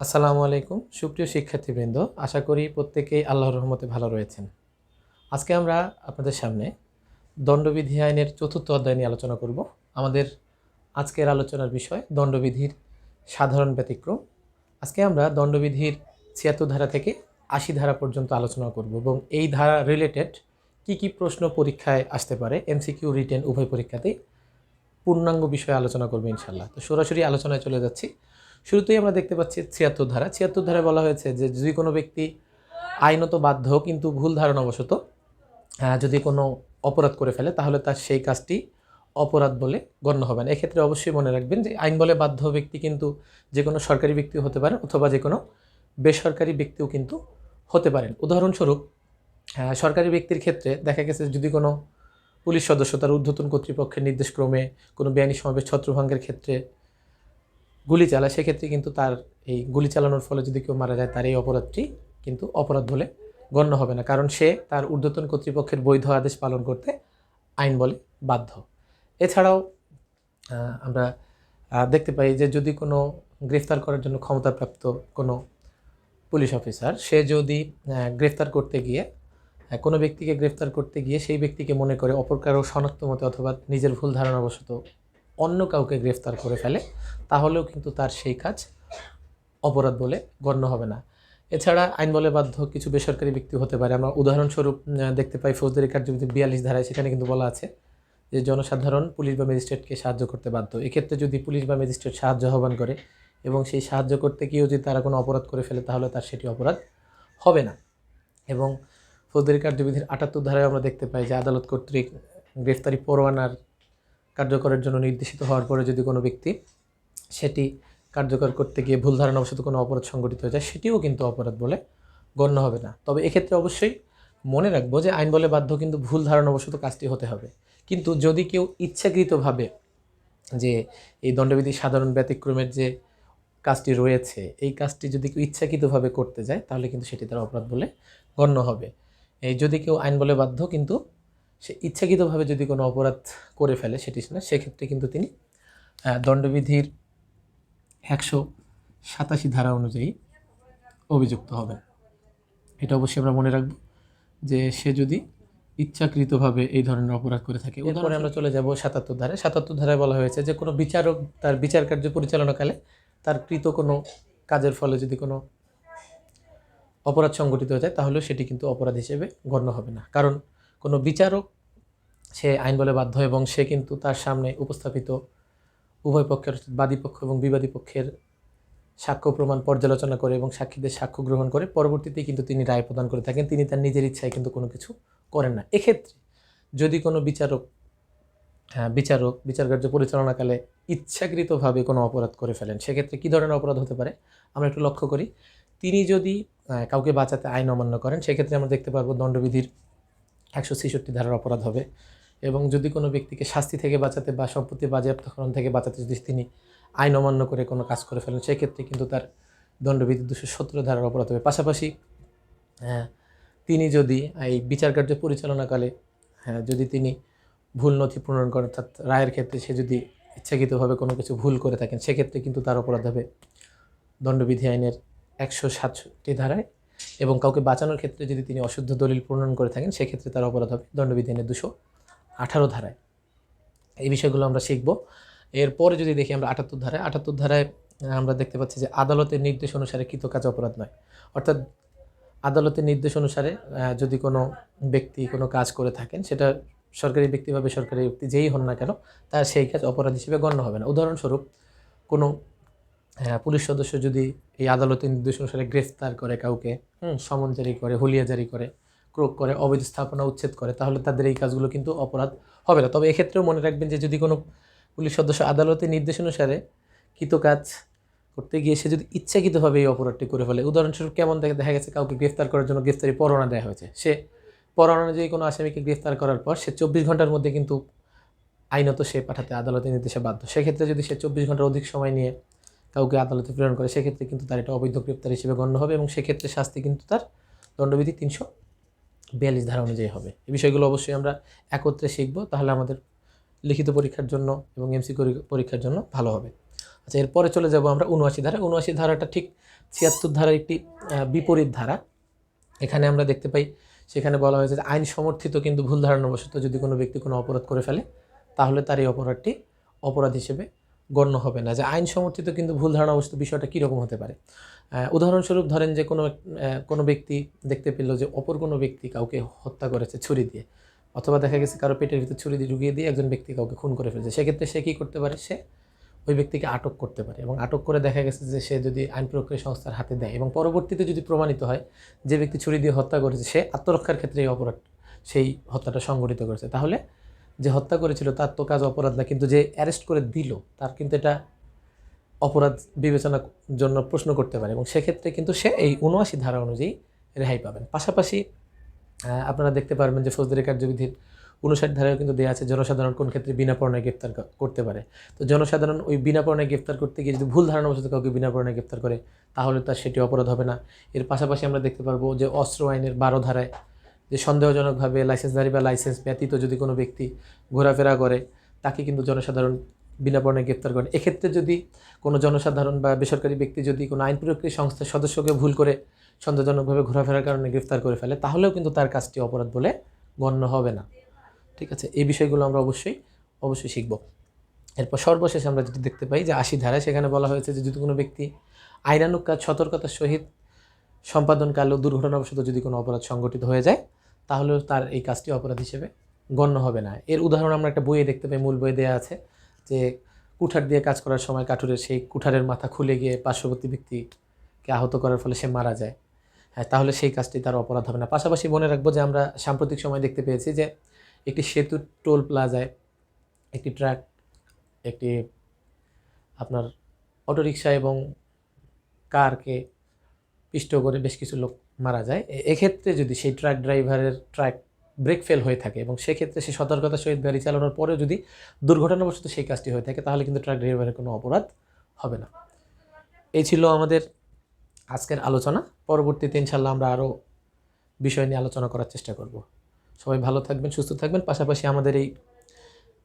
আসসালামু আলাইকুম, সুপ্রিয় শিক্ষার্থীবৃন্দ। আশা করি প্রত্যেকেই আল্লাহর রহমতে ভালো রয়েছেন। আজকে আমরা আপনাদের সামনে দণ্ডবিধি আইনের চতুর্থ অধ্যায় নিয়ে আলোচনা করব। আমাদের আজকের আলোচনার বিষয় দণ্ডবিধির সাধারণ ব্যতিক্রম। আজকে আমরা দণ্ডবিধির ছিয়াত্তর ধারা থেকে আশি ধারা পর্যন্ত আলোচনা করব এবং এই ধারা রিলেটেড কি কি প্রশ্ন পরীক্ষায় আসতে পারে এমসিকিউ রিটেন উভয় পরীক্ষাতেই পূর্ণাঙ্গ বিষয়ে আলোচনা করব ইনশাল্লাহ তো সরাসরি আলোচনায় চলে যাচ্ছি। শুরুতেই আমরা দেখতে পাচ্ছি ছিয়াত্তর ধারা। ছিয়াত্তর ধারায় বলা হয়েছে যে যদি কোনো ব্যক্তি আইনত বাধ্য কিন্তু ভুল ধারণাবশত যদি কোনো অপরাধ করে ফেলে, তাহলে তার সেই কাজটি অপরাধ বলে গণ্য হবে না। এক্ষেত্রে অবশ্যই মনে রাখবেন যে আইন বলে বাধ্য ব্যক্তি কিন্তু যে কোনো সরকারি ব্যক্তিও হতে পারেন অথবা যে কোনো বেসরকারি ব্যক্তিও কিন্তু হতে পারেন। উদাহরণস্বরূপ সরকারি ব্যক্তির ক্ষেত্রে দেখা গেছে যদি কোনো পুলিশ সদস্য তার ঊর্ধ্বতন কর্তৃপক্ষের নির্দেশক্রমে কোনো বেআইনি সমাবেশ, ছত্রভঙ্গের ক্ষেত্রে গুলি চালায়, সেক্ষেত্রে কিন্তু তার এই গুলি চালানোর ফলে যদি কেউ মারা যায়, তার এই অপরাধটি কিন্তু অপরাধ বলে গণ্য হবে না। কারণ সে তার ঊর্ধ্বতন কর্তৃপক্ষের বৈধ আদেশ পালন করতে আইন বলে বাধ্য। এছাড়াও আমরা দেখতে পাই যে যদি কোনো গ্রেফতার করার জন্য ক্ষমতাপ্রাপ্ত কোনো পুলিশ অফিসার, সে যদি গ্রেফতার করতে গিয়ে কোনো ব্যক্তিকে গ্রেফতার করতে গিয়ে সেই ব্যক্তিকে মনে করে অপর কারও শনাক্ত মতে অথবা নিজের ভুল ধারণাবশত অন্য কাউকে গ্রেফতার করে ফেলে, তাহলেও কিন্তু তার সেই কাজ অপরাধ বলে গণ্য হবে না। এছাড়া আইন বলে বাধ্য কিছু বেসরকারি ব্যক্তি হতে পারে। আমরা উদাহরণস্বরূপ দেখতে পাই ফৌজদারি কার্যবিধি বিয়াল্লিশ ধারায়, সেখানে কিন্তু বলা আছে যে জনসাধারণ, পুলিশ বা ম্যাজিস্ট্রেটকে সাহায্য করতে বাধ্য। এক্ষেত্রে যদি পুলিশ বা ম্যাজিস্ট্রেট সাহায্য আহ্বান করে এবং সেই সাহায্য করতে গিয়েও যদি তারা কোনো অপরাধ করে ফেলে, তাহলে তার সেটি অপরাধ হবে না। এবং ফৌজদারি কার্যবিধির আটাত্তর ধারায় আমরা দেখতে পাই যে আদালত কর্তৃক গ্রেফতারি পরোয়ানার কার্যকরের জন্য নির্দেশিত হওয়ার পরে যদি কোনো ব্যক্তি সেটি কার্যকর করতে গিয়ে ভুল ধারণা ধারণাবশত কোনো অপরাধ সংঘটিত হয়ে যায়, সেটিও কিন্তু অপরাধ বলে গণ্য হবে না। তবে এক্ষেত্রে অবশ্যই মনে রাখব যে আইন বলে বাধ্য কিন্তু ভুল ধারণাবশত কাজটি হতে হবে। কিন্তু যদি কেউ ইচ্ছাকৃতভাবে যে এই দণ্ডবিধি সাধারণ ব্যতিক্রমের যে কাজটি রয়েছে, এই কাজটি যদি কেউ ইচ্ছাকৃতভাবে করতে যায়, তাহলে কিন্তু সেটি তার অপরাধ বলে গণ্য হবে। এই যদি কেউ আইন বলে বাধ্য কিন্তু সে ইচ্ছাকৃতভাবে যদি কোনো অপরাধ করে ফেলে সেটি না সেক্ষেত্রে কিন্তু তিনি দণ্ডবিধির একশো সাতাশি ধারা অনুযায়ী অভিযুক্ত হবেন। এটা অবশ্যই আমরা মনে রাখব যে সে যদি ইচ্ছাকৃতভাবে এই ধরনের অপরাধ করে থাকে এরপরে আমরা চলে যাব সাতাত্তর ধারে সাতাত্তর ধারায় বলা হয়েছে যে কোনো বিচারক তার বিচার কার্য পরিচালনাকালে তার কৃত কোনো কাজের ফলে যদি কোনো অপরাধ সংঘটিত হয়ে যায় তাহলেও সেটি কিন্তু অপরাধ হিসেবে গণ্য হবে না। কারণ কোনো বিচারক, সে আইন বলে বাধ্য এবং সে কিন্তু তার সামনে উপস্থাপিত উভয় পক্ষের বাদী পক্ষ এবং বিবাদী পক্ষের সাক্ষ্য প্রমাণ পর্যালোচনা করে এবং সাক্ষীদের সাক্ষ্য গ্রহণ করে। পরবর্তীতে কিন্তু তিনি রায় প্রদান করে থাকেন। তিনি তার নিজের ইচ্ছায় কিন্তু কোনো কিছু করেন না। এক্ষেত্রে যদি কোনো বিচারক হ্যাঁ বিচারক বিচার কার্য পরিচালনাকালে ইচ্ছাকৃতভাবে কোনো অপরাধ করে ফেলেন, সেক্ষেত্রে কী ধরনের অপরাধ হতে পারে? আমরা একটু লক্ষ্য করি। তিনি যদি কাউকে বাঁচাতে আইন অমান্য করেন, সেক্ষেত্রে আমরা দেখতে পারব দণ্ডবিধির একশো ছেষট্টি ধারার অপরাধ হবে। এবং যদি কোনো ব্যক্তিকে শাস্তি থেকে বাঁচাতে বা সম্পত্তি বাজেয়াপ্তকরণ থেকে বাঁচাতে যদি তিনি আইন অমান্য করে কোনো কাজ করে ফেলেন সেক্ষেত্রে কিন্তু তার দণ্ডবিধি দুশো সতেরো ধারার অপরাধ হবে। পাশাপাশি হ্যাঁ, তিনি যদি এই বিচার কার্য পরিচালনাকালে হ্যাঁ যদি তিনি ভুল নথি প্রণয়ন করেন অর্থাৎ রায়ের ক্ষেত্রে সে যদি ইচ্ছাকৃতভাবে কোনো কিছু ভুল করে থাকেন সেক্ষেত্রে কিন্তু তার অপরাধ হবে দণ্ডবিধি আইনের একশো সাতষট্টি ধারায় এবং কাউকে বাঁচানোর ক্ষেত্রে যদি তিনি অশুদ্ধ দলিল প্রণয়ন করে থাকেন, সেক্ষেত্রে তার অপরাধ হবে দণ্ডবিধি আইনের দুশো আঠারো ধারায়। এই বিষয়গুলো আমরা শিখব। এরপরে যদি দেখি আমরা আটাত্তর ধারায় আটাত্তর ধারায় আমরা দেখতে পাচ্ছি যে আদালতের নির্দেশ অনুসারে কৃত কাজ অপরাধ নয়। অর্থাৎ আদালতের নির্দেশ অনুসারে যদি কোনো ব্যক্তি কোনো কাজ করে থাকেন, সেটা সরকারি ব্যক্তি বা বেসরকারি ব্যক্তি যেই হন না কেন, তার সেই কাজ অপরাধ হিসেবে গণ্য হবে না। উদাহরণস্বরূপ কোনো পুলিশ সদস্য যদি এই আদালতের নির্দেশ অনুসারে গ্রেফতার করে কাউকে, হুম, সমন জারি করে, হুলিয়া জারি করে, ক্রোক করে, অবৈধ স্থাপনা উচ্ছেদ করে, তাহলে তাদের এই কাজগুলো কিন্তু অপরাধ হবে না। তবে এক্ষেত্রেও মনে রাখবেন যে যদি কোনো পুলিশ সদস্য আদালতের নির্দেশ অনুসারে কৃত কাজ করতে গিয়ে সে যদি ইচ্ছাকৃতভাবে এই অপরাধটি করে ফেলে, উদাহরণস্বরূপ কেমন দেখা দেখা গেছে কাউকে গ্রেফতার করার জন্য গ্রেফতারি পরোয়ানা দেওয়া হয়েছে, সে পরোয়ানা অনুযায়ী কোনো আসামিকে গ্রেফতার করার পর সে চব্বিশ ঘণ্টার মধ্যে কিন্তু আইনত সে পাঠাতে আদালতের নির্দেশে বাধ্য। সেক্ষেত্রে যদি সে চব্বিশ ঘণ্টার অধিক সময় নিয়ে কাউকে আদালতে প্রেরণ করে, সেক্ষেত্রে কিন্তু তার এটা অবৈধ গ্রেপ্তার হিসেবে গণ্য হবে এবং সেক্ষেত্রে শাস্তি কিন্তু তার দণ্ডবিধি তিনশো বিয়াল্লিশ ধারা অনুযায়ী হবে। এই বিষয়গুলো অবশ্যই আমরা একত্রে শিখব, তাহলে আমাদের লিখিত পরীক্ষার জন্য এবং এমসি পরীক্ষার জন্য ভালো হবে। আচ্ছা এরপরে চলে যাব আমরা উনআশি ধারা। উনআশি ধারাটা ঠিক ছিয়াত্তর ধারার একটি বিপরীত ধারা। এখানে আমরা দেখতে পাই, সেখানে বলা হয়েছে যে আইন সমর্থিত কিন্তু ভুল ধারণাবশত যদি কোনো ব্যক্তি কোনো অপরাধ করে ফেলে, তাহলে তার এই অপরাধটি অপরাধ হিসেবে গণ্য হবে না, যে আইন সমর্থিত কিন্তু ভুল ধারণা অবস্থিত বিষয়টা কীরকম হতে পারে? উদাহরণস্বরূপ ধরেন যে কোনো কোনো ব্যক্তি দেখতে পেল যে অপর কোনো ব্যক্তি কাউকে হত্যা করেছে ছুরি দিয়ে, অথবা দেখা গেছে কারও পেটের ভিতরে ছুরি দিয়ে ঢুকিয়ে দিয়ে একজন ব্যক্তি কাউকে খুন করে ফেলছে, সেক্ষেত্রে সে কী করতে পারে? সে ওই ব্যক্তিকে আটক করতে পারে এবং আটক করে দেখা গেছে যে সে যদি আইন প্রক্রিয়া সংস্থার হাতে দেয় এবং পরবর্তীতে যদি প্রমাণিত হয় যে ব্যক্তি ছুরি দিয়ে হত্যা করেছে, সে আত্মরক্ষার ক্ষেত্রে এই অপরাধ, সেই হত্যাটা সংঘটিত করেছে, তাহলে যে হত্যা করেছিল, তার তো কাজ অপরাধ না, কিন্তু যে অ্যারেস্ট করে দিল, তার কিন্তু এটা অপরাধ বিবেচনার জন্য প্রশ্ন করতে পারে। এবং সেক্ষেত্রে কিন্তু সে এই উনআশি ধারা অনুযায়ী রেহাই পাবেন। পাশাপাশি আপনারা দেখতে পারবেন যে ফৌজদারি কার্যবিধির উনষাট ধারায় কিন্তু দেওয়া আছে, জনসাধারণ কোন ক্ষেত্রে বিনা পরণায় গ্রেপ্তার করতে পারে। তো জনসাধারণ ওই বিনা পরণায় গ্রেপ্তার করতে গিয়ে যদি ভুল ধারণাবশত কাউকে বিনা পরণায় গ্রেপ্তার করে, তাহলে তার সেটি অপরাধ হবে না। এর পাশাপাশি আমরা দেখতে পারব যে অস্ত্র আইনের বারো ধারায় যে সন্দেহজনকভাবে লাইসেন্সধারী বা লাইসেন্স ব্যতীত যদি কোনো ব্যক্তি ঘোরাফেরা করে, তাকে কিন্তু জনসাধারণ বিনা পরণে গ্রেপ্তার করেন এক্ষেত্রে যদি কোনো জনসাধারণ বা বেসরকারি ব্যক্তি যদি কোনো আইন প্রক্রিয়া সংস্থার সদস্যকে ভুল করে সন্দেহজনকভাবে ঘোরাফেরার কারণে গ্রেফতার করে ফেলে, তাহলেও কিন্তু তার কাজটি অপরাধ বলে গণ্য হবে না। ঠিক আছে? এই বিষয়গুলো আমরা অবশ্যই অবশ্যই শিখব। এরপর সর্বশেষ আমরা যেটি দেখতে পাই যে আশি ধারায় সেখানে বলা হয়েছে যে যদি কোনো ব্যক্তি আইনানুক কাজ, সতর্কতার সহিত সম্পাদনকালে দুর্ঘটনাবশত যদি কোনো অপরাধ সংঘটিত হয়ে যায় তাহলেও তার এই কাজটি অপরাধ হিসেবে গণ্য হবে না। এর উদাহরণ আমরা একটা বইয়ে দেখতে পাই, মূল বইয়ে দেওয়া আছে যে কুঠার দিয়ে কাজ করার সময় কাঠুরের সেই কুঠারের মাথা খুলে গিয়ে পার্শ্ববর্তী ব্যক্তিকে আহত করার ফলে সে মারা যায়। হ্যাঁ তাহলে সেই কাজটি তার অপরাধ হবে না। পাশাপাশি মনে রাখব যে আমরা সাম্প্রতিক সময় দেখতে পেয়েছি যে একটি সেতু টোল প্লাজায় একটি ট্রাক, একটি আপনার অটোরিকশা এবং কারকে পিষ্ট করে বেশ কিছু লোক মারা যায়। এক্ষেত্রে যদি সেই ট্রাক ড্রাইভারের ট্রাক ব্রেক ফেল হয়ে থাকে এবং সেক্ষেত্রে সে সতর্কতার সহিত গাড়ি চালানোর পরেও যদি দুর্ঘটনাবশত সেই কাজটি হয়ে থাকে, তাহলে কিন্তু ট্রাক ড্রাইভারের কোনো অপরাধ হবে না। এই ছিল আমাদের আজকের আলোচনা। পরবর্তীতে ইনশাল্লাহ আমরা আরও বিষয় নিয়ে আলোচনা করার চেষ্টা করব। সবাই ভালো থাকবেন, সুস্থ থাকবেন। পাশাপাশি আমাদের এই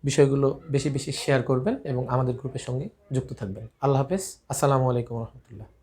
বিষয়গুলো বেশি বেশি শেয়ার করবেন এবং আমাদের গ্রুপের সঙ্গে যুক্ত থাকবেন। আল্লাহ হাফেজ। আসসালামু আলাইকুম রহমতুল্লাহ।